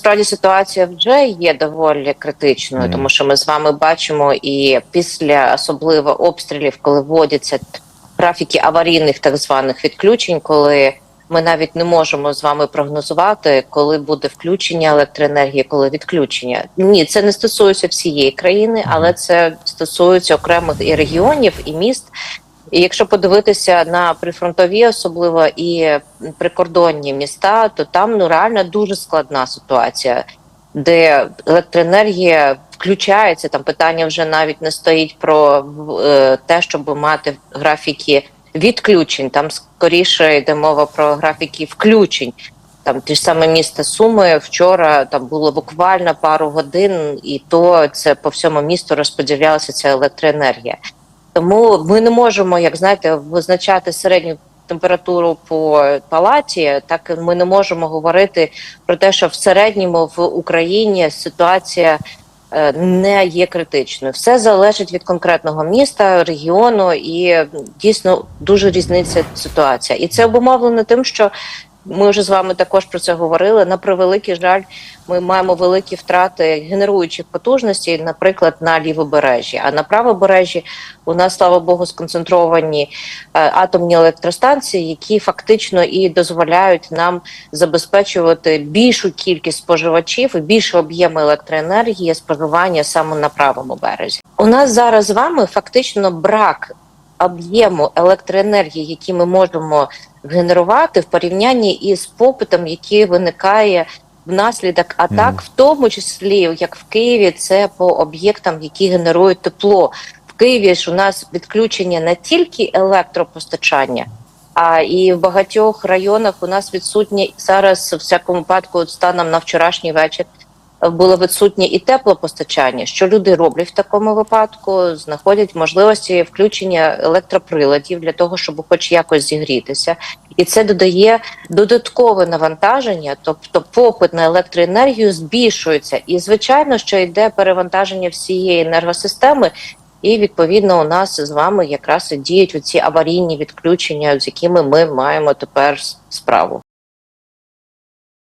Справді ситуація вже є доволі критичною, Мгм. тому що ми з вами бачимо і після особливо обстрілів, коли вводяться графіки аварійних так званих відключень, коли ми навіть не можемо з вами прогнозувати, коли буде включення електроенергії, коли відключення. Ні, це не стосується всієї країни, але це стосується окремих і регіонів, і міст. І якщо подивитися на прифронтові, особливо і прикордонні міста, то там ну реально дуже складна ситуація, де електроенергія включається. Там питання вже навіть не стоїть про е, те, щоб мати графіки відключень. Там скоріше йде мова про графіки включень. Там ті ж саме місто Суми вчора там було буквально пару годин, і то це по всьому місту розподілялася ця електроенергія. Тому ми не можемо, як знаєте, визначати середню температуру по палаті. Так ми не можемо говорити про те, що в середньому в Україні ситуація е, не є критичною. Все залежить від конкретного міста, регіону, і дійсно дуже різниця ситуація. І це обумовлено тим, що ми вже з вами також про це говорили. На превеликий жаль, ми маємо великі втрати генеруючих потужностей, наприклад, на лівобережжі. А на правобережжі у нас, слава Богу, сконцентровані е, атомні електростанції, які фактично і дозволяють нам забезпечувати більшу кількість споживачів і більше об'єми електроенергії споживання саме на правому березі. У нас зараз з вами фактично брак об'єму електроенергії, які ми можемо генерувати в порівнянні із попитом, який виникає внаслідок атак, Мгм. в тому числі як в Києві, це по об'єктам, які генерують тепло. В Києві ж у нас відключення не тільки електропостачання. А і в багатьох районах у нас відсутнє зараз, в всякому випадку, станом на вчорашній вечір, було відсутнє і теплопостачання. Що люди роблять в такому випадку? Знаходять можливості включення електроприладів для того, щоб хоч якось зігрітися, і це додає додаткове навантаження, тобто попит на електроенергію збільшується. І звичайно, що йде перевантаження всієї енергосистеми. І відповідно у нас з вами якраз і діють оці аварійні відключення, з якими ми маємо тепер справу.